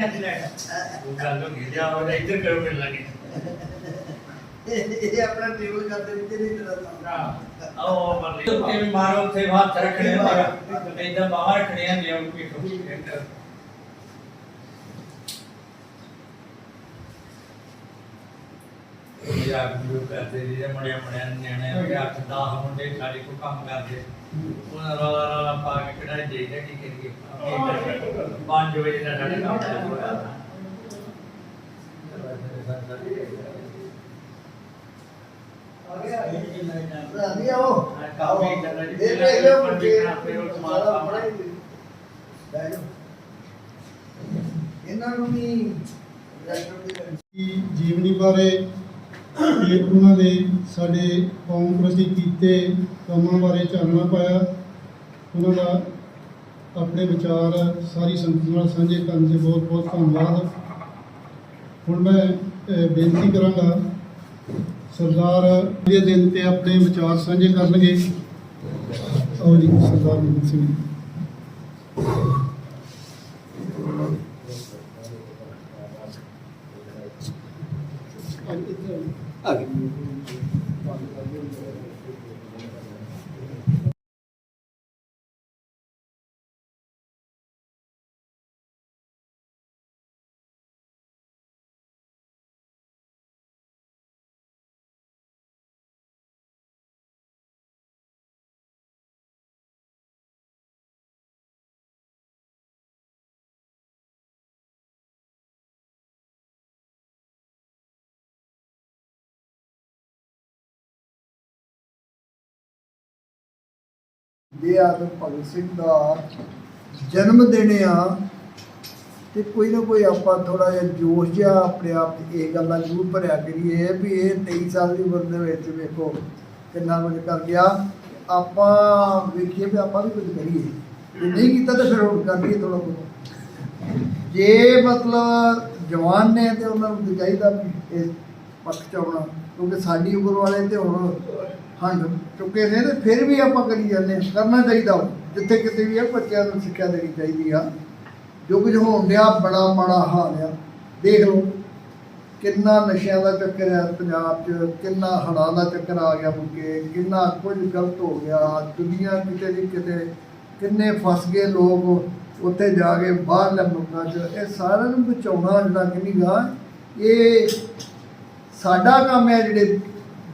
ਉਹ ਗੱਲ ਹੋ ਗਈ ਜਾ ਉਹ ਇੱਧਰ ਕਰੋ ਮਿਲ ਲੱਗੇ। ਇਹ ਆਪਣਾ ਟੇਬਲ ਕਰਦੇ ਵਿੱਚ ਨਹੀਂ ਤਰ੍ਹਾਂ ਆਓ ਮਰ ਲਈ। ਵੀ ਮਾਰੋ ਉੱਥੇ ਹੱਥ ਰੱਖਣੇ ਪਰ ਇਦਾਂ ਬਾਹਰ ਰੱਖਣੇ ਆ ਲਿਆਉਂ ਪੀਠੋ ਯਾ ਵੀਡੀਓ ਕਰਦੇ ਜਿਹੜੇ ਮੁੰਡੇ ਮੁੰਡੇ ਨਿਆਣੇ ਵੀ ਅੱਠ 10 ਮੁੰਡੇ ਸਾਡੇ ਕੋਲ ਕੰਮ ਕਰਦੇ। ਉਹਨਾਂ ਰੌਲਾ ਰੌਲਾ ਪਾ ਕੇ ਕਿਹੜਾ ਦੇ ਦੇ ਕੀ ਕਰੀਏ। 5 ਵਜੇ ਦਾ ਸਾਡੇ ਕੰਮ ਚਾਲੂ ਹੋਇਆ ਰਾਜੀ ਆਓ। ਕਾਫੀ ਚੱਲ ਰਹੀ ਇਹ ਲੈ ਲਓ ਮੁੰਡੇ ਸਾਰਾ ਆਪਣਾ ਹੀ ਬਹਿ ਜਾਓ। ਇਹਨਾਂ ਨੂੰ ਵੀ ਰੈਸਟੋਰੈਂਟ ਦੀ ਕਿ ਜੀਵਨੀ ਬਾਰੇ ਤੇ ਉਹਨਾਂ ਦੇ ਸਾਡੇ ਕੌਮ ਪ੍ਰਤੀ ਕੀਤੇ ਕੰਮਾਂ ਬਾਰੇ ਚਾਨਣਾ ਪਾਇਆ। ਉਹਨਾਂ ਦਾ ਆਪਣੇ ਵਿਚਾਰ ਸਾਰੀ ਸੰਗਤ ਨਾਲ ਸਾਂਝੇ ਕਰਨ ਦੇ ਬਹੁਤ ਬਹੁਤ ਧੰਨਵਾਦ। ਹੁਣ ਮੈਂ ਬੇਨਤੀ ਕਰਾਂਗਾ, ਸਰਦਾਰ ਇਹ ਦਿਨ ਤੇ ਆਪਣੇ ਵਿਚਾਰ ਸਾਂਝੇ ਕਰਨਗੇ। ਆਓ ਜੀ, ਸਰਦਾਰ ਮਨਿੰਦਰ ਸਿੰਘ ਜੀ। ਇਹ ਆਦਮ ਭਗਤ ਸਿੰਘ ਦਾ ਜਨਮ ਦਿਨ ਆ ਤੇ ਕੋਈ ਨਾ ਕੋਈ ਆਪਾਂ ਥੋੜਾ ਜਿਹਾ ਜੋਸ਼ ਜਿਹਾ ਆਪਣੇ ਆਪ 'ਚ ਇਹ ਗੱਲਾਂ ਜ਼ਰੂਰ ਭਰਿਆ ਕਰੀਏ ਵੀ ਇਹ 23 ਸਾਲ ਦੀ ਉਮਰ ਦੇ ਵਿੱਚ ਵੇਖੋ ਕਿੰਨਾ ਕੁਝ ਕਰ ਗਿਆ। ਆਪਾਂ ਵੇਖੀਏ ਵੀ ਆਪਾਂ ਵੀ ਕੁਝ ਕਰੀਏ। ਜੇ ਨਹੀਂ ਕੀਤਾ ਤਾਂ ਫਿਰ ਹੁਣ ਕਰ ਲਈਏ ਥੋੜਾ ਬਹੁਤ। ਜੇ ਮਤਲਬ ਜਵਾਨ ਨੇ ਤੇ ਉਹਨਾਂ ਨੂੰ ਚਾਹੀਦਾ ਇਸ ਪੱਖ ਚ ਆਉਣਾ, ਕਿਉਂਕਿ ਸਾਡੀ ਉਮਰ ਵਾਲੇ ਤੇ ਹੁਣ ਹੰਡ ਚੁੱਕੇ ਨੇ ਤੇ ਫਿਰ ਵੀ ਆਪਾਂ ਕਰੀ ਜਾਂਦੇ ਹਾਂ। ਕਰਨਾ ਚਾਹੀਦਾ ਜਿੱਥੇ ਕਿਤੇ ਵੀ ਆ, ਬੱਚਿਆਂ ਨੂੰ ਸਿੱਖਿਆ ਦੇਣੀ ਚਾਹੀਦੀ ਆ ਜੋ ਕੁਝ ਹੋਣ ਡਿਆ, ਬੜਾ ਮਾੜਾ ਹਾਲ ਆ ਦੇਖ ਲਓ, ਕਿੰਨਾ ਨਸ਼ਿਆਂ ਦਾ ਚੱਕਰ ਆ ਪੰਜਾਬ 'ਚ, ਕਿੰਨਾ ਹੜ੍ਹਾਂ ਦਾ ਚੱਕਰ ਆ ਗਿਆ ਮੁੱਕੇ, ਕਿੰਨਾ ਕੁਝ ਗਲਤ ਹੋ ਗਿਆ, ਦੁਨੀਆ ਕਿਤੇ ਦੀ ਕਿਤੇ ਕਿੰਨੇ ਫਸ ਗਏ ਲੋਕ, ਉੱਥੇ ਜਾ ਕੇ ਬਾਹਰਲੇ ਮੁਲਕਾਂ 'ਚ, ਇਹ ਸਾਰਿਆਂ ਨੂੰ ਬਚਾਉਣਾ ਜਿਹੜਾ ਕਿ ਗਾ ਇਹ ਸਾਡਾ ਕੰਮ ਹੈ ਜਿਹੜੇ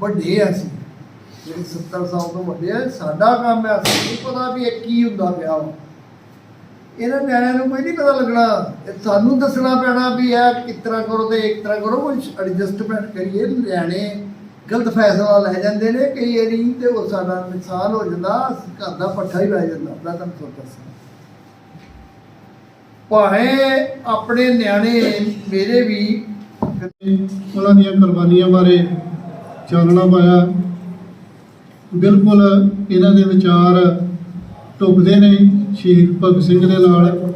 ਵੱਡੇ ਆ ਅਸੀਂ ਜਿਹੜੇ 70 ਸਾਲ ਤੋਂ ਵੱਡੇ ਆ, ਸਾਡਾ ਕੰਮ ਹੈ ਸਾਨੂੰ ਪਤਾ ਵੀ ਇਹ ਕੀ ਹੁੰਦਾ ਪਿਆ ਵਾ। ਇਹਨਾਂ ਨਿਆਣਿਆਂ ਨੂੰ ਕੋਈ ਨਹੀਂ ਪਤਾ ਲੱਗਣਾ, ਇਹ ਸਾਨੂੰ ਦੱਸਣਾ ਪੈਣਾ ਵੀ ਇਹ ਕਿਸ ਤਰ੍ਹਾਂ ਕਰੋ ਤੇ ਇੱਕ ਤਰ੍ਹਾਂ ਕਰੋ ਕੋਈ ਐਡਜਸਟਮੈਂਟ ਕਰੀਏ, ਨਿਆਣੇ ਗਲਤ ਫੈਸਲਾ ਲੈ ਜਾਂਦੇ ਨੇ, ਕਈ ਵਾਰੀ ਤੇ ਉਹ ਸਾਡਾ ਨੁਕਸਾਨ ਹੋ ਜਾਂਦਾ, ਘਰ ਦਾ ਪੱਠਾ ਹੀ ਪੈ ਜਾਂਦਾ, ਮੈਂ ਤੁਹਾਨੂੰ ਸੋਚ ਦੱਸਾਂ ਭਾਵੇਂ ਆਪਣੇ ਨਿਆਣੇ ਮੇਰੇ ਵੀ ਉਹਨਾਂ ਦੀਆਂ ਕੁਰਬਾਨੀਆਂ ਬਾਰੇ ਚਾਨਣਾ ਪਾਇਆ ਬਿਲਕੁਲ ਇਹਨਾਂ ਦੇ ਵਿਚਾਰ ਢੁੱਕਦੇ ਨੇ। ਸ਼ਹੀਦ ਭਗਤ ਸਿੰਘ ਦੇ ਨਾਲ।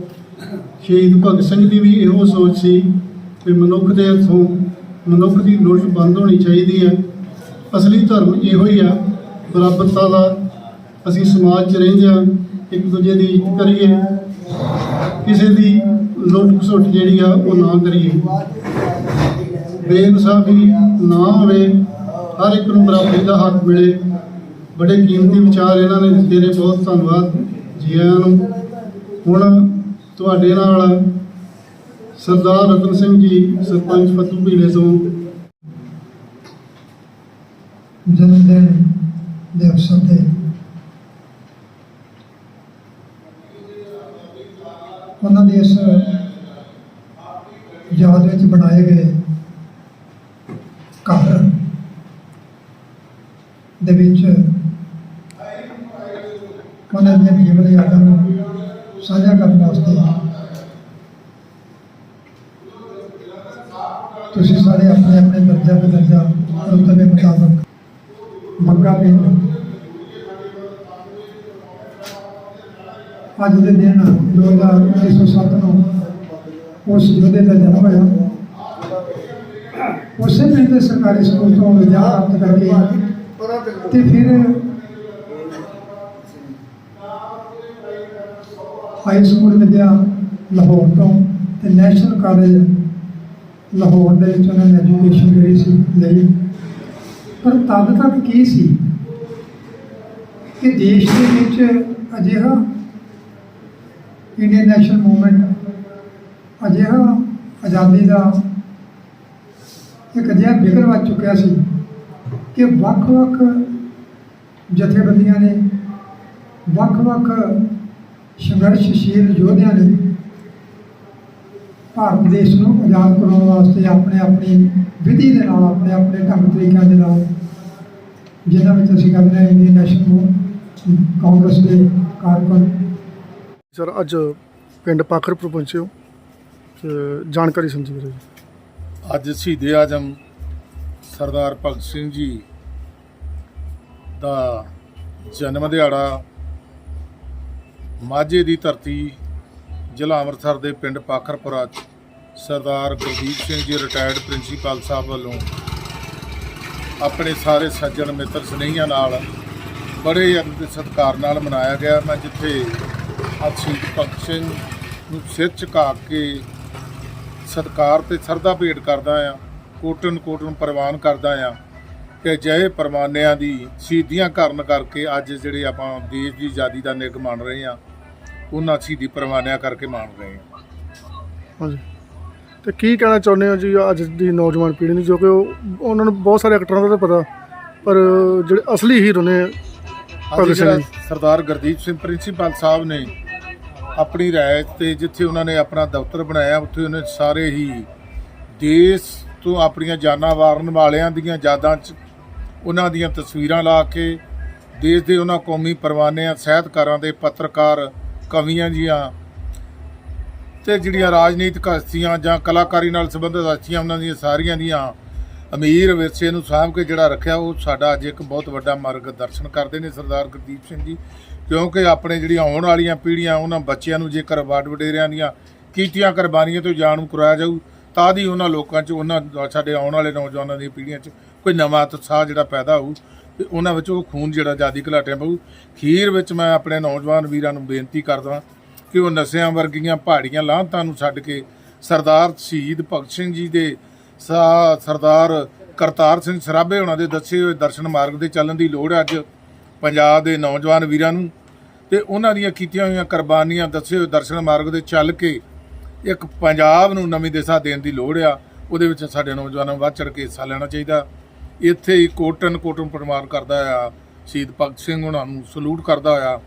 ਸ਼ਹੀਦ ਭਗਤ ਸਿੰਘ ਦੀ ਵੀ ਇਹੋ ਸੋਚ ਸੀ ਕਿ ਮਨੁੱਖ ਦੇ ਹੱਥੋਂ ਮਨੁੱਖ ਦੀ ਲੋੜ ਬੰਦ ਹੋਣੀ ਚਾਹੀਦੀ ਹੈ। ਅਸਲੀ ਧਰਮ ਇਹੋ ਹੀ ਆ, ਬਰਾਬਰਤਾ ਦਾ। ਅਸੀਂ ਸਮਾਜ 'ਚ ਰਹਿੰਦੇ ਆ ਇੱਕ ਦੂਜੇ ਦੀ ਇੱਜ਼ਤ ਕਰੀਏ। ਕਿਸੇ ਦੀ ਲੁੱਟ ਖਸੁੱਟ ਜਿਹੜੀ ਆ, ਉਹ ਨਾ ਕਰੀਏ। ਬੇਇਨਸਾਫੀ ਨਾ ਹੋਵੇ, ਹਰ ਇੱਕ ਨੂੰ ਬਰਾਬਰੀ ਦਾ ਹੱਕ ਮਿਲੇ। ਬੜੇ ਕੀਮਤੀ ਵਿਚਾਰ ਇਹਨਾਂ ਨੇ ਦਿੱਤੇ ਨੇ, ਬਹੁਤ ਧੰਨਵਾਦ ਜੀ ਆਇਆਂ ਨੂੰ। ਹੁਣ ਤੁਹਾਡੇ ਨਾਲ ਸਰਦਾਰ ਰਤਨ ਸਿੰਘ ਜੀ, ਸਰਪੰਚ ਫਤੂ ਭੀਲੇ ਤੋਂ। ਜਨਮ ਦਿਨ ਦੇ ਅਵਸਰ ਤੇ ਉਹਨਾਂ ਦੀ ਇਸ ਯਾਦ ਵਿੱਚ ਬਣਾਏ ਗਏ ਘਰ ਦੇ ਵਿੱਚ ਉਹਨਾਂ ਦੀਆਂ ਜੀਵਨ ਯਾਦਾਂ ਨੂੰ ਸਾਂਝਾ ਕਰਨ ਵਾਸਤੇ ਤੁਸੀਂ ਸਾਰੇ ਆਪਣੇ ਆਪਣੇ ਦਰਜਾ ਬਦਰਜਾ ਰੁਤਬੇ ਮੁਤਾਬਕ ਮੰਗਾ ਪਿੰਡ ਅੱਜ ਦੇ ਦਿਨ 2907 ਨੂੰ ਉਸ ਯੋਧੇ ਦਾ ਜਨਮ ਹੋਇਆ। ਉਸੇ ਪਿੰਡ ਦੇ ਸਰਕਾਰੀ ਸਕੂਲ ਤੋਂ ਵਿਦਿਆ ਪ੍ਰਾਪਤ ਕਰਕੇ ਤੇ ਫਿਰ ਹਾਈ ਸਕੂਲ ਵਿੱਦਿਆ ਲਾਹੌਰ ਤੋਂ ਤੇ ਨੈਸ਼ਨਲ ਕਾਲਜ ਲਾਹੌਰ ਦੇ ਵਿੱਚ ਉਹਨਾਂ ਨੇ ਐਜੂਕੇਸ਼ਨ ਜਿਹੜੀ ਸੀ ਲਈ। ਪਰ ਤਦ ਤੱਕ ਕੀ ਸੀ ਕਿ ਦੇਸ਼ ਦੇ ਵਿੱਚ ਅਜਿਹਾ ਇੰਡੀਅਨ ਨੈਸ਼ਨਲ ਮੂਵਮੈਂਟ ਅਜਿਹਾ ਆਜ਼ਾਦੀ ਦਾ ਇੱਕ ਅਜਿਹਾ ਵਿਗੜ ਵੱਜ ਚੁੱਕਿਆ ਸੀ ਕਿ ਵੱਖ-ਵੱਖ ਜਥੇਬੰਦੀਆਂ ਨੇ ਵੱਖ-ਵੱਖ ਸੰਘਰਸ਼ਸ਼ੀਲ ਯੋਧਿਆਂ ਨੇ ਭਾਰਤ ਦੇਸ਼ ਨੂੰ ਆਜ਼ਾਦ ਕਰਾਉਣ ਵਾਸਤੇ ਆਪਣੇ ਆਪਣੀ ਵਿਧੀ ਦੇ ਨਾਲ ਆਪਣੇ ਆਪਣੇ ਢੰਗ ਤਰੀਕਿਆਂ ਦੇ ਨਾਲ ਜਿਨ੍ਹਾਂ ਵਿੱਚ ਅਸੀਂ ਕਹਿੰਦੇ ਹਾਂ ਇੰਡੀਅਨ ਨੈਸ਼ਨਲ ਕਾਂਗਰਸ ਦੇ ਕਾਰਕੁਨ। ਸਰ ਅੱਜ ਪਿੰਡ ਪਾਖਰਪੁਰ ਪਹੁੰਚੇ ਹੋ ਜਾਣਕਾਰੀ ਸਮਝੀ ਜੀ ਅੱਜ ਸ਼ਹੀਦੇ ਆਜਮ ਸਰਦਾਰ ਭਗਤ ਸਿੰਘ ਜੀ ਦਾ ਜਨਮ ਦਿਹਾੜਾ ਮਾਝੇ ਦੀ ਧਰਤੀ ਜ਼ਿਲ੍ਹਾ ਅੰਮ੍ਰਿਤਸਰ ਦੇ ਪਿੰਡ ਪਾਖਰਪੁਰਾ 'ਚ ਸਰਦਾਰ ਗੁਰਦੀਪ ਸਿੰਘ ਜੀ ਰਿਟਾਇਰਡ ਪ੍ਰਿੰਸੀਪਲ ਸਾਹਿਬ ਵੱਲੋਂ ਆਪਣੇ ਸਾਰੇ ਸੱਜਣ ਮਿੱਤਰ ਸਨੇਹੀਆਂ ਨਾਲ ਬੜੇ ਆਦਰ ਸਤਿਕਾਰ ਨਾਲ ਮਨਾਇਆ ਗਿਆ। ਮੈਂ ਜਿੱਥੇ ਅੱਜ ਭਗਤ ਸਿੰਘ ਨੂੰ ਸਿਰ ਝੁਕਾ ਕੇ ਸਤਿਕਾਰ ਤੇ ਸਰਦਾ ਭੇਟ ਕਰਦਾ ਆ ਕੋਟਨ ਕੋਟਨ ਪ੍ਰਵਾਨ ਕਰਦਾ ਆ ਕਿ ਜੈ ਪਰਮਾਨਿਆਂ ਦੀ ਸ਼ਹੀਦੀਆਂ ਕਰਨ ਕਰਕੇ ਅੱਜ ਜਿਹੜੇ ਆਪਾਂ ਦੇਸ਼ ਦੀ ਆਜ਼ਾਦੀ ਦਾ ਨਿੱਘ ਮੰਨ ਰਹੇ ਆ ਉਹਨਾਂ ਸ਼ਹੀਦੀ ਪਰਵਾਨਿਆਂ ਕਰਕੇ ਮੰਨ ਰਹੇ ਆ ਹਾਂਜੀ ਤੇ ਕੀ ਕਹਿਣਾ ਚਾਹੁੰਦੇ ਹੋ ਜੀ ਅੱਜ ਦੀ ਨੌਜਵਾਨ ਪੀੜ੍ਹੀ ਨੂੰ ਜੋ ਕਿ ਉਹ ਉਹਨਾਂ ਨੂੰ ਬਹੁਤ ਸਾਰੇ ਐਕਟਰਾਂ ਦਾ ਤਾਂ ਪਤਾ ਪਰ ਜਿਹੜੇ ਅਸਲੀ ਹੀਰੋ ਨੇ ਭਗਤ ਸਿੰਘ। ਸਰਦਾਰ ਗੁਰਦੀਪ ਸਿੰਘ ਪ੍ਰਿੰਸੀਪਲ ਸਾਹਿਬ ਨੇ ਆਪਣੀ ਰਾਇਤ ਤੇ ਜਿੱਥੇ ਉਹਨਾਂ ਨੇ ਆਪਣਾ ਦਫ਼ਤਰ ਬਣਾਇਆ ਉੱਥੇ ਉਹਨੇ ਸਾਰੇ ਹੀ ਦੇਸ਼ ਤੋਂ ਆਪਣੀਆਂ ਜਾਨਾਂ ਵਾਰਨ ਵਾਲਿਆਂ ਦੀਆਂ ਯਾਦਾਂ 'ਚ ਉਹਨਾਂ ਦੀਆਂ ਤਸਵੀਰਾਂ ਲਾ ਕੇ ਦੇਸ਼ ਦੇ ਉਹਨਾਂ ਕੌਮੀ ਪਰਵਾਨਿਆਂ, ਸਾਹਿਤਕਾਰਾਂ ਦੇ ਪੱਤਰਕਾਰ ਕਵੀਆਂ ਜੀਆਂ ਤੇ ਜਿਹੜੀਆਂ ਰਾਜਨੀਤਿਕ ਹਸਤੀਆਂ ਜਾਂ ਕਲਾਕਾਰੀ ਨਾਲ ਸੰਬੰਧਿਤ ਹਸਤੀਆਂ ਉਹਨਾਂ ਦੀਆਂ ਸਾਰੀਆਂ ਦੀਆਂ ਅਮੀਰ ਵਿਰਸੇ ਨੂੰ ਸਾਂਭ ਕੇ ਜਿਹੜਾ ਰੱਖਿਆ, ਉਹ ਸਾਡਾ ਅੱਜ ਇੱਕ ਬਹੁਤ ਵੱਡਾ ਮਾਰਗ ਦਰਸ਼ਨ ਕਰਦੇ ਨੇ ਸਰਦਾਰ ਗੁਰਦੀਪ ਸਿੰਘ ਜੀ। ਕਿਉਂਕਿ ਆਪਣੇ ਜਿਹੜੀਆਂ ਆਉਣ ਵਾਲੀਆਂ ਪੀੜ੍ਹੀਆਂ, ਉਹਨਾਂ ਬੱਚਿਆਂ ਨੂੰ ਜੇਕਰ ਵੱਡ ਵਡੇਰਿਆਂ ਦੀਆਂ ਕੀਤੀਆਂ ਕੁਰਬਾਨੀਆਂ ਤੋਂ ਜਾਣੂ ਕਰਾਇਆ ਜਾਊ ਤਾਂ ਦੀ ਉਹਨਾਂ ਲੋਕਾਂ 'ਚ, ਉਹਨਾਂ ਸਾਡੇ ਆਉਣ ਵਾਲੇ ਨੌਜਵਾਨਾਂ ਦੀਆਂ ਪੀੜ੍ਹੀਆਂ 'ਚ ਕੋਈ ਨਵਾਂ ਉਤਸ਼ਾਹ ਜਿਹੜਾ ਪੈਦਾ ਹੋਊ, ਤੇ ਉਹਨਾਂ ਵਿੱਚ ਉਹ ਖੂਨ ਜਿਹੜਾ ਆਜ਼ਾਦੀ ਘਲਾਟਿਆ ਪਊ। ਖੀਰ ਵਿੱਚ ਮੈਂ ਆਪਣੇ ਨੌਜਵਾਨ ਵੀਰਾਂ ਨੂੰ ਬੇਨਤੀ ਕਰਦਾ ਕਿ ਉਹ ਨਸ਼ਿਆਂ ਵਰਗੀਆਂ ਪਹਾੜੀਆਂ ਲਾਹਨਤਾਂ ਨੂੰ ਛੱਡ ਕੇ ਸਰਦਾਰ ਸ਼ਹੀਦ ਭਗਤ ਸਿੰਘ ਜੀ ਦੇ ਸਾ- ਸਰਦਾਰ ਕਰਤਾਰ ਸਿੰਘ ਸਰਾਭੇ ਉਹਨਾਂ ਦੇ ਦੱਸੇ ਹੋਏ ਦਰਸ਼ਨ ਮਾਰਗ ਦੇ ਚੱਲਣ ਦੀ ਲੋੜ ਹੈ ਅੱਜ ਪੰਜਾਬ ਦੇ ਨੌਜਵਾਨ ਵੀਰਾਂ ਨੂੰ। ਤੇ ਉਹਨਾਂ ਦੀਆਂ ਕੀਤੀਆਂ ਹੋਈਆਂ ਕੁਰਬਾਨੀਆਂ ਦੱਸੇ ਹੋਏ ਦਰਸ਼ਨ ਮਾਰਗ ਦੇ ਚੱਲ ਕੇ ਇੱਕ ਪੰਜਾਬ ਨੂੰ ਨਵੀਂ ਦਿਸ਼ਾ ਦੇਣ ਦੀ ਲੋੜ ਆ, ਉਹਦੇ ਵਿੱਚ ਸਾਡੇ ਨੌਜਵਾਨਾਂ ਨੂੰ ਵੱਧ ਚੜ ਕੇ ਹਿੱਸਾ ਲੈਣਾ ਚਾਹੀਦਾ। ਇੱਥੇ ਹੀ ਕੋਟਨ ਕੋਟਨ ਪ੍ਰਮਾਨ ਕਰਦਾ ਆ, ਸ਼ਹੀਦ ਭਗਤ ਸਿੰਘ ਉਹਨਾਂ ਨੂੰ ਸਲੂਟ ਕਰਦਾ ਹੋਇਆ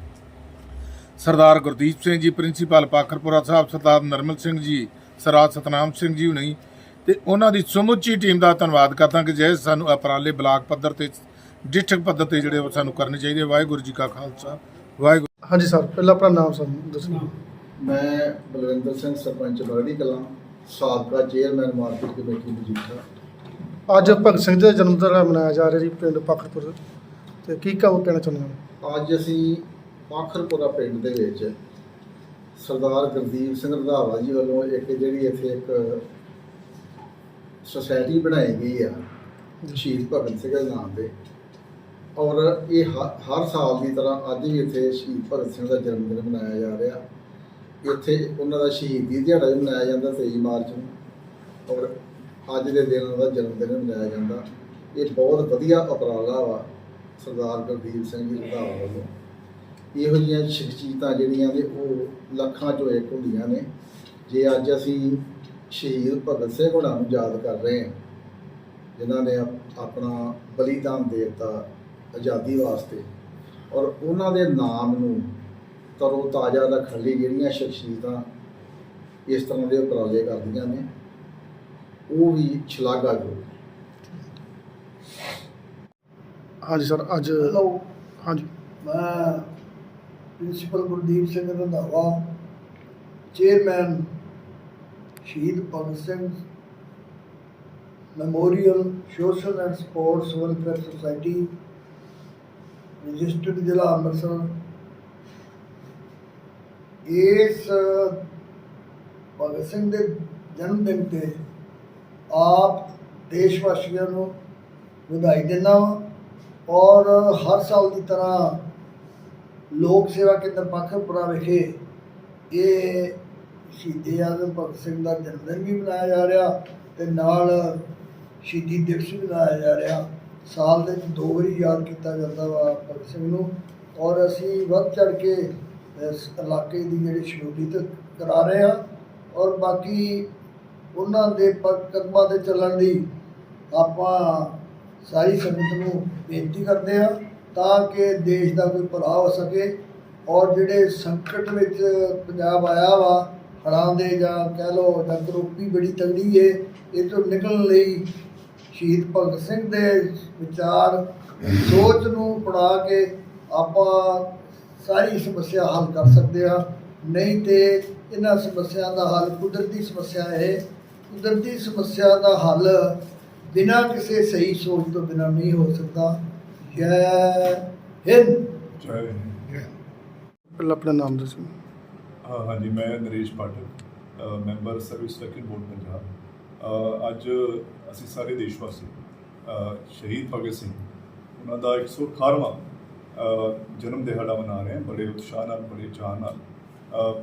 ਸਰਦਾਰ ਗੁਰਦੀਪ ਸਿੰਘ ਜੀ, ਪ੍ਰਿੰਸੀਪਲ ਪਾਖਰਪੁਰਾ ਸਾਹਿਬ, ਸਰਦਾਰ ਨਰਮਲ ਸਿੰਘ ਜੀ, ਸਰਦਾਰ ਸਤਨਾਮ ਸਿੰਘ ਜੀ ਹੁਣੀ। ਤੇ ਉਹਨਾਂ ਦੀ ਸਮੁੱਚੀ ਟੀਮ ਦਾ ਧੰਨਵਾਦ ਕਰਦਾ ਕਿ ਜੇ ਸਾਨੂੰ ਅਪਰਾਲੇ ਬਲਾਕ ਪੱਧਰ ਤੇ, ਡਿਸਟ੍ਰਿਕਟ ਪੱਧਰ ਤੇ ਜਿਹੜੇ ਉਹ ਸਾਨੂੰ ਕਰਨੇ ਚਾਹੀਦੇ ਵਾਹਿਗੁਰੂ ਜੀ ਕਾ ਖਾਲਸਾ, ਵਾਹਿਗੁਰੂ ਹਾਂਜੀ ਸਰ, ਪਹਿਲਾਂ ਆਪਣਾ ਨਾਮ ਸਾਨੂੰ ਦੱਸੋ। ਮੈਂ ਬਲਵਿੰਦਰ ਸਿੰਘ ਸਰਪੰਚ ਬਗੜੀ ਕਲਾਂ ਸਾਬਕਾ ਚੇਅਰਮੈਨ ਮਾਰਕੀਟ ਕਮੇਟੀ ਮਜੀਠਾ ਅੱਜ ਭਗਤ ਸਿੰਘ ਦਾ ਜਨਮ ਦਿਹਾੜਾ ਮਨਾਇਆ ਜਾ ਰਿਹਾ ਜੀ ਪਿੰਡ ਪਾਖਰਪੁਰ ਤੇ ਕੀ ਕਹੋ ਕਹਿਣਾ ਚਾਹੁੰਦੇ ਹੋ? ਅੱਜ ਅਸੀਂ ਪਾਖਰਪੁਰਾ ਪਿੰਡ ਦੇ ਵਿੱਚ ਸਰਦਾਰ ਗੁਰਦੀਪ ਸਿੰਘ ਰੰਧਾਵਾ ਜੀ ਵੱਲੋਂ ਇੱਕ ਜਿਹੜੀ ਇੱਥੇ ਇੱਕ ਸੁਸਾਇਟੀ ਬਣਾਈ ਗਈ ਆ ਸ਼ਹੀਦ ਭਗਤ ਸਿੰਘ ਦੇ ਨਾਮ ਤੇ। ਔਰ ਇਹ ਹਰ ਸਾਲ ਦੀ ਤਰ੍ਹਾਂ ਅੱਜ ਵੀ ਇੱਥੇ ਸ਼ਹੀਦ ਭਗਤ ਸਿੰਘ ਦਾ ਜਨਮ ਦਿਨ ਮਨਾਇਆ ਜਾ ਰਿਹਾ। ਇੱਥੇ ਉਹਨਾਂ ਦਾ ਸ਼ਹੀਦੀ ਦਿਹਾੜਾ ਵੀ ਮਨਾਇਆ ਜਾਂਦਾ 23 ਮਾਰਚ ਨੂੰ। ਔਰ ਅੱਜ ਦੇ ਦਿਨ ਉਹਦਾ ਜਨਮ ਦਿਨ ਮਨਾਇਆ ਜਾਂਦਾ। ਇਹ ਬਹੁਤ ਵਧੀਆ ਉਪਰਾਲਾ ਵਾ ਸਰਦਾਰ ਗੁਰਦੀਪ ਸਿੰਘ ਜੀ ਰੰਧਾਵਾ ਵੱਲੋਂ। ਇਹੋ ਜਿਹੀਆਂ ਸ਼ਖਸੀਅਤਾਂ ਜਿਹੜੀਆਂ ਨੇ ਉਹ ਲੱਖਾਂ ਚੋਂ ਇੱਕ ਹੁੰਦੀਆਂ ਨੇ। ਜੇ ਅੱਜ ਅਸੀਂ ਸ਼ਹੀਦ ਭਗਤ ਸਿੰਘ ਹੋਣਾ ਨੂੰ ਯਾਦ ਕਰ ਰਹੇ ਹਾਂ, ਜਿਨ੍ਹਾਂ ਨੇ ਆਪਣਾ ਬਲੀਦਾਨ ਦੇ ਦਿੱਤਾ ਆਜ਼ਾਦੀ ਵਾਸਤੇ, ਔਰ ਉਹਨਾਂ ਦੇ ਨਾਮ ਨੂੰ ਤਰੋ ਤਾਜ਼ਾ ਰੱਖਣ ਲਈ ਜਿਹੜੀਆਂ ਸ਼ਖਸੀਅਤਾਂ ਇਸ ਤਰ੍ਹਾਂ ਦੇ ਉਪਰਾਲੇ ਕਰਦੀਆਂ ਨੇ ਉਹ ਵੀ ਸ਼ਲਾਘਾਯੋਗ ਹਾਂਜੀ ਸਰ ਅੱਜ ਹੈਲੋ ਹਾਂਜੀ। ਮੈਂ principal Gurdeep Singh Randhawa chairman Shaheed Bhagat Singh memorial social and sports welfare society registered ਜ਼ਿਲ੍ਹਾ ਅੰਮ੍ਰਿਤਸਰ। ਇਸ ਭਗਤ ਸਿੰਘ ਦੇ ਜਨਮ ਦਿਨ ਤੇ ਆਪ ਦੇਸ਼ ਵਾਸੀਆਂ ਨੂੰ ਵਧਾਈ ਦਿੰਦਾ ਹਾਂ ਔਰ ਹਰ ਸਾਲ ਦੀ ਤਰ੍ਹਾਂ ਲੋਕ ਸੇਵਾ ਕੇਂਦਰ ਪਾਖਰਪੁਰਾ ਵਿਖੇ ਇਹ ਸ਼ਹੀਦੇ ਆਜ਼ਮ ਭਗਤ ਸਿੰਘ ਦਾ ਜਨਮ ਦਿਨ ਵੀ ਮਨਾਇਆ ਜਾ ਰਿਹਾ ਤੇ ਨਾਲ ਸ਼ਹੀਦੀ ਦਿਵਸ ਵੀ ਮਨਾਇਆ ਜਾ ਰਿਹਾ। ਸਾਲ ਦੇ ਦੋ ਵਾਰੀ ਯਾਦ ਕੀਤਾ ਜਾਂਦਾ ਵਾ ਭਗਤ ਸਿੰਘ ਨੂੰ ਔਰ ਅਸੀਂ ਵੱਧ ਚੜ ਕੇ ਇਸ ਇਲਾਕੇ ਦੀ ਜਿਹੜੀ ਸ਼ਮੂਲੀਅਤ ਕਰਾ ਰਹੇ ਹਾਂ ਔਰ ਬਾਕੀ ਉਹਨਾਂ ਦੇ ਕਦਮਾਂ ਤੇ ਚੱਲਣ ਦੀ ਆਪਾਂ ਸਾਰੀ ਸੰਗਤ ਨੂੰ ਬੇਨਤੀ ਕਰਦੇ ਹਾਂ ਤਾਂ ਕਿ ਦੇਸ਼ ਦਾ ਕੋਈ ਭਲਾ ਹੋ ਸਕੇ ਔਰ ਜਿਹੜੇ ਸੰਕਟ ਵਿੱਚ ਪੰਜਾਬ ਆਇਆ ਵਾ, ਹੜ੍ਹਾਂ ਦੇ ਜਾਂ ਕਹਿ ਲਓ ਜਾਂ ਕਰੋਪੀ ਬੜੀ ਤੰਗੀ ਏ, ਇਹ ਤੋਂ ਨਿਕਲਣ ਲਈ ਸ਼ਹੀਦ ਭਗਤ ਸਿੰਘ ਦੇ ਵਿਚਾਰ ਸੋਚ ਨੂੰ ਪੜਾ ਕੇ ਆਪਾਂ ਸਾਰੀ ਸਮੱਸਿਆ ਹੱਲ ਕਰ ਸਕਦੇ ਹਾਂ। ਨਹੀਂ ਤੇ ਇਹਨਾਂ ਸਮੱਸਿਆ ਦਾ ਹੱਲ ਕੁਦਰਤੀ ਸਮੱਸਿਆ ਹੈ ਕੁਦਰਤੀ ਸਮੱਸਿਆ ਦਾ ਹੱਲ ਬਿਨਾਂ ਕਿਸੇ ਸਹੀ ਸੋਚ ਤੋਂ ਬਿਨਾਂ ਨਹੀਂ ਹੋ ਸਕਦਾ। ਜੈ ਹਿੰਦ। ਜੈ ਹਿੰਦ। ਆਪਣਾ ਨਾਮ ਦੱਸੋ। ਹਾਂ ਹਾਂਜੀ ਮੈਂ ਨਰੇਸ਼ ਪਾਟਿਲ ਅ, member service secretary board Punjab. ਅੱਜ ਅਸੀਂ ਸਾਰੇ ਦੇਸ਼ ਵਾਸੀ ਸ਼ਹੀਦ ਭਗਤ ਸਿੰਘ ਉਹਨਾਂ ਦਾ 118ਵਾਂ ਅ, ਜਨਮ ਦਿਹਾੜਾ ਮਨਾ ਰਹੇ ਹਾਂ ਬੜੇ ਉਤਸ਼ਾਹ ਨਾਲ ਬੜੇ ਚਾਅ ਨਾਲ।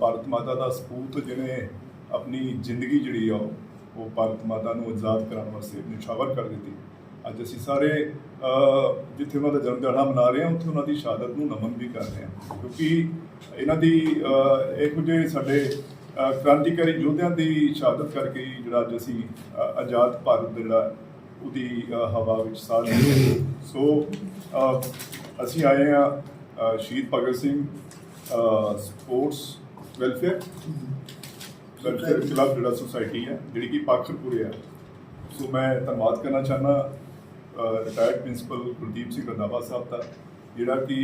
ਭਾਰਤ ਮਾਤਾ ਦਾ ਸਪੂਤ ਜਿਹਨੇ ਆਪਣੀ ਜ਼ਿੰਦਗੀ ਜਿਹੜੀ ਆ ਉਹ- ਭਾਰਤ ਮਾਤਾ ਨੂੰ ਆਜ਼ਾਦ ਕਰਾਉਣ ਵਾਸਤੇ ਨਿਸ਼ਾਵਰ ਕਰ ਦਿੱਤੀ। ਅੱਜ ਅਸੀਂ ਸਾਰੇ ਜਿੱਥੇ ਉਹਨਾਂ ਦਾ ਜਨਮ ਦਿਹਾੜਾ ਮਨਾ ਰਹੇ ਹਾਂ ਉੱਥੇ ਉਹਨਾਂ ਦੀ ਸ਼ਹਾਦਤ ਨੂੰ ਨਮਨ ਵੀ ਕਰ ਰਹੇ ਹਾਂ। ਕਿਉਂਕਿ ਇਹਨਾਂ ਦੀ ਅ, ਇਹੋ ਜਿਹੇ ਸਾਡੇ ਕ੍ਰਾਂਤੀਕਾਰੀ ਯੋਧਿਆਂ ਦੀ ਸ਼ਹਾਦਤ ਕਰਕੇ ਹੀ ਜਿਹੜਾ ਅੱਜ ਅਸੀਂ ਆਜ਼ਾਦ ਭਾਰਤ ਜਿਹੜਾ ਉਹਦੀ ਹਵਾ ਵਿੱਚ ਸਾਹ ਲੈ ਸੋ ਅਸੀਂ ਆਏ ਹਾਂ ਅ, Shaheed Bhagat Singh sports welfare welfare club ਜਿਹੜਾ ਸੁਸਾਇਟੀ ਹੈ ਜਿਹੜੀ ਕਿ ਪਾਖਰਪੁਰੇ ਹੈ। ਸੋ ਮੈਂ ਧੰਨਵਾਦ ਕਰਨਾ ਚਾਹਨਾ ਰਿਟਾਇਰਡ ਪ੍ਰਿੰਸੀਪਲ ਗੁਰਦੀਪ ਸਿੰਘ ਰੰਧਾਵਾ ਸਾਹਿਬ ਦਾ ਜਿਹੜਾ ਕਿ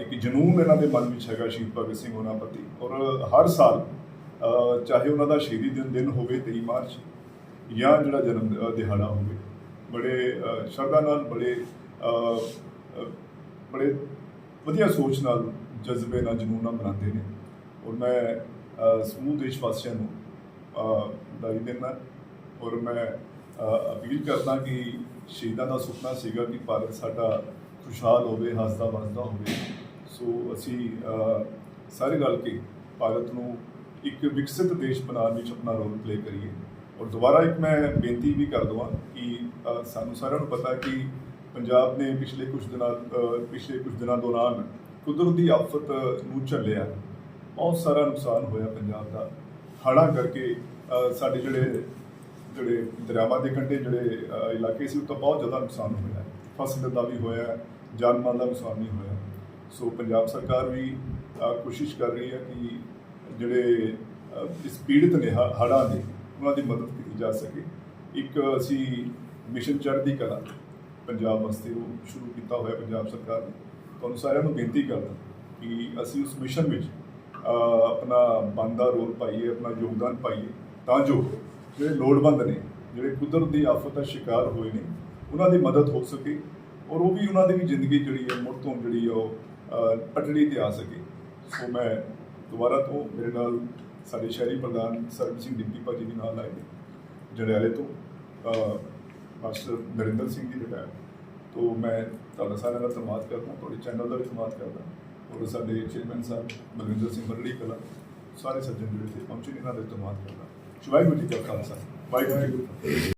ਇੱਕ ਜਨੂਨ ਇਹਨਾਂ ਦੇ ਮਨ ਵਿੱਚ ਹੈਗਾ ਸ਼ਹੀਦ ਭਗਤ ਸਿੰਘ ਉਹਨਾਂ ਪ੍ਰਤੀ। ਔਰ ਹਰ ਸਾਲ ਚਾਹੇ ਉਹਨਾਂ ਦਾ ਸ਼ਹੀਦੀ ਦਿਨ ਦਿਨ ਹੋਵੇ 23 ਮਾਰਚ ਜਾਂ ਜਿਹੜਾ ਜਨਮ ਦਿਹਾੜਾ ਹੋਵੇ ਬੜੇ ਸ਼ਰਧਾ ਨਾਲ ਬੜੇ ਬੜੇ ਵਧੀਆ ਸੋਚ ਨਾਲ ਜਜ਼ਬੇ ਨਾਲ ਜਨੂਨ ਨਾਲ ਮਨਾਉਂਦੇ ਨੇ। ਔਰ ਮੈਂ ਸਮੂਹ ਦੇਸ਼ ਵਾਸੀਆਂ ਨੂੰ ਅ, ਵਧਾਈ ਦਿੰਦਾ। ਔਰ ਮੈਂ ਅਪੀਲ ਕਰਦਾ ਕਿ ਸ਼ਹੀਦਾਂ ਦਾ ਸੁਪਨਾ ਸੀਗਾ ਕਿ ਭਾਰਤ ਸਾਡਾ ਖੁਸ਼ਹਾਲ ਹੋਵੇ ਹੱਸਦਾ ਵਸਦਾ ਹੋਵੇ। ਸੋ ਅਸੀਂ ਸਾਰੇ ਰਲ ਕੇ ਭਾਰਤ ਨੂੰ ਇੱਕ ਵਿਕਸਿਤ ਦੇਸ਼ ਬਣਾਉਣ ਵਿੱਚ ਆਪਣਾ ਰੋਲ ਪਲੇ ਕਰੀਏ। ਔਰ ਦੁਬਾਰਾ ਇੱਕ ਮੈਂ ਬੇਨਤੀ ਵੀ ਕਰ ਦਵਾਂ ਕਿ ਸਾਨੂੰ ਸਾਰਿਆਂ ਨੂੰ ਪਤਾ ਕਿ ਪੰਜਾਬ ਨੇ ਪਿਛਲੇ ਕੁਝ ਦਿਨਾਂ ਪਿਛਲੇ ਕੁਝ ਦਿਨਾਂ ਦੌਰਾਨ ਕੁਦਰਤੀ ਆਫਤ ਨੂੰ ਝੱਲਿਆ। ਬਹੁਤ ਸਾਰਾ ਨੁਕਸਾਨ ਹੋਇਆ ਪੰਜਾਬ ਦਾ। ਹੜ੍ਹਾਂ ਕਰਕੇ ਸਾਡੇ ਜਿਹੜੇ ਜਿਹੜੇ ਦਰਿਆਵਾਂ ਦੇ ਕੰਢੇ ਜਿਹੜੇ ਇਲਾਕੇ ਸੀ ਉੱਥੇ ਬਹੁਤ ਜ਼ਿਆਦਾ ਨੁਕਸਾਨ ਹੋਇਆ। ਫਸਲ ਦਾ ਵੀ ਹੋਇਆ ਜਾਨ ਮਾਲ ਦਾ ਨੁਕਸਾਨ ਨਹੀਂ ਹੋਇਆ। ਸੋ ਪੰਜਾਬ ਸਰਕਾਰ ਵੀ ਕੋਸ਼ਿਸ਼ ਕਰ ਰਹੀ ਹੈ ਕਿ ਜਿਹੜੇ ਇਸ ਪੀੜਤ ਨੇ ਹ- ਹੜ੍ਹਾਂ ਦੇ, ਉਹਨਾਂ ਦੀ ਮਦਦ ਕੀਤੀ ਜਾ ਸਕੇ। ਇੱਕ ਅਸੀਂ ਮਿਸ਼ਨ ਚੜ੍ਹਦੀ ਕਲਾ ਪੰਜਾਬ ਵਾਸਤੇ ਉਹ ਸ਼ੁਰੂ ਕੀਤਾ ਹੋਇਆ ਪੰਜਾਬ ਸਰਕਾਰ ਨੇ। ਤੁਹਾਨੂੰ ਸਾਰਿਆਂ ਨੂੰ ਬੇਨਤੀ ਕਰਦਾ ਕਿ ਅਸੀਂ ਉਸ ਮਿਸ਼ਨ ਵਿੱਚ ਆਪਣਾ ਬਣਦਾ ਰੋਲ ਪਾਈਏ ਆਪਣਾ ਯੋਗਦਾਨ ਪਾਈਏ ਤਾਂ ਜੋ ਜਿਹੜੇ ਲੋੜਵੰਦ ਨੇ ਜਿਹੜੇ ਕੁਦਰਤ ਦੀ ਆਫਤ ਦਾ ਸ਼ਿਕਾਰ ਹੋਏ ਨੇ ਉਹਨਾਂ ਦੀ ਮਦਦ ਹੋ ਸਕੇ ਔਰ ਉਹ ਵੀ ਉਹਨਾਂ ਦੀ ਵੀ ਜ਼ਿੰਦਗੀ ਜਿਹੜੀ ਹੈ ਮੁੜ ਤੋਂ ਜਿਹੜੀ ਹੈ ਉਹ ਅ, ਪਟੜੀ ਤੇ ਆ ਸਕੇ। ਸੋ ਮੈਂ ਦੁਬਾਰਾ ਤੋਂ ਮੇਰੇ ਨਾਲ ਸਾਡੇ ਸ਼ਹਿਰੀ ਪ੍ਰਧਾਨ ਸਰਬ ਸਿੰਘ ਡਿਪਟੀ ਭਾਜੀ ਵੀ ਨਾਲ ਆਏ ਨੇ ਜੜਿਆਲੇ ਤੋਂ। ਮਾਸਟਰ ਨਰਿੰਦਰ ਸਿੰਘ ਜੀ ਜਿਹੜਾ ਹੈ ਤੋਂ ਮੈਂ ਤੁਹਾਡਾ ਸਾਰਿਆਂ ਦਾ ਧੰਨਵਾਦ ਕਰਦਾ ਤੁਹਾਡੇ ਚੈਨਲ ਦਾ ਵੀ ਧੰਨਵਾਦ ਕਰਦਾ। ਔਰ ਸਾਡੇ ਚੇਅਰਮੈਨ ਸਾਹਿਬ ਬਲਵਿੰਦਰ ਸਿੰਘ ਬਰੜੀ ਕਲਾ ਸਾਰੇ ਸੱਜਣ ਜਿਹੜੇ ਇੱਥੇ ਪਹੁੰਚੇ ਨੇ, ਇਹਨਾਂ ਦਾ ਧੰਨਵਾਦ ਕਰਦਾ। ਵਾਹਿਗੁਰੂ ਜੀ ਕਾ ਖਾਲਸਾ ਵਾਹਿਗੁਰੂ ਜੀ